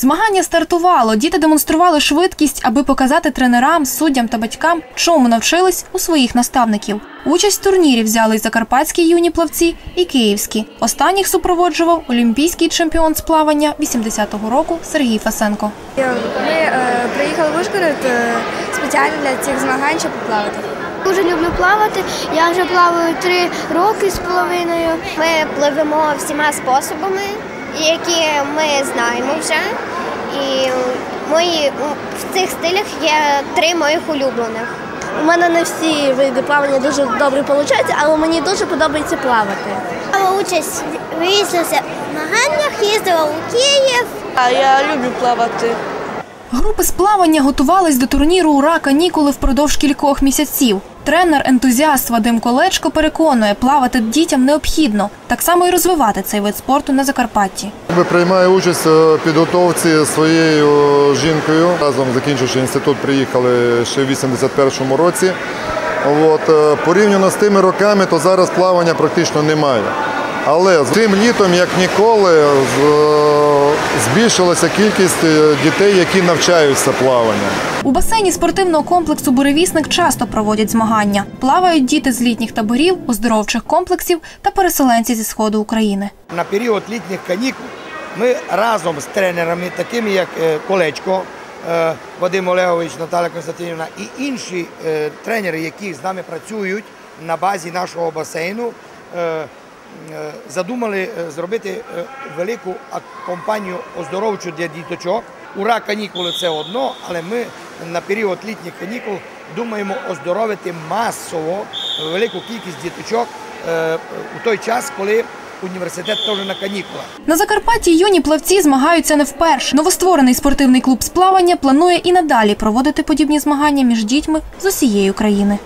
Змагання стартувало. Діти демонстрували швидкість, аби показати тренерам, суддям та батькам, чому навчились у своїх наставників. Участь в турнірі взяли й закарпатські юні плавці і київські. Останніх супроводжував олімпійський чемпіон з плавання 80-го року Сергій Фасенко. Ми е, приїхали в Ужгород е, спеціально для цих змагань, щоб поплавати. Дуже люблю плавати. Я вже плаваю три роки з половиною. Ми пливемо всіма способами, які ми знаємо вже. І мої в цих стилях є три моїх улюблених. У мене не всі види плавання дуже добре виходять, але мені дуже подобається плавати. Мала участь в різних змаганнях, їздила у Київ. А я люблю плавати. Групи з плавання готувались до турніру «Ура канікули впродовж кількох місяців. Тренер-ентузіаст Вадим Колечко переконує, плавати дітям необхідно, так само і розвивати цей вид спорту на Закарпатті. Ми приймаю участь у підготовці своєю жінкою. Разом закінчивши інститут, приїхали ще в 81-му році. От, е, порівняно з тими роками, то зараз плавання практично немає. Але з тим літом, як ніколи, е, збільшилася кількість е, дітей, які навчаються плаванню. У басейні спортивного комплексу Буревісник часто проводять змагання. Плавають діти з літніх таборів, оздоровчих комплексів та переселенці зі сходу України. на період літніх канікул ми разом з тренерами, такими як е, Колечко, Вадим Олегович, Наталя Константинівна і інші тренери, які з нами працюють на базі нашого басейну, задумали е, зробити е, велику компанію оздоровчу для діточок. Ура, канікули це одно, але ми на період літніх канікул думаємо оздоровити масово велику кількість діточок е, у той час, коли університет теж на канікулах. На Закарпатті юні плавці змагаються не вперше. Новостворений спортивний клуб з плавання планує і надалі проводити подібні змагання між дітьми з усієї країни.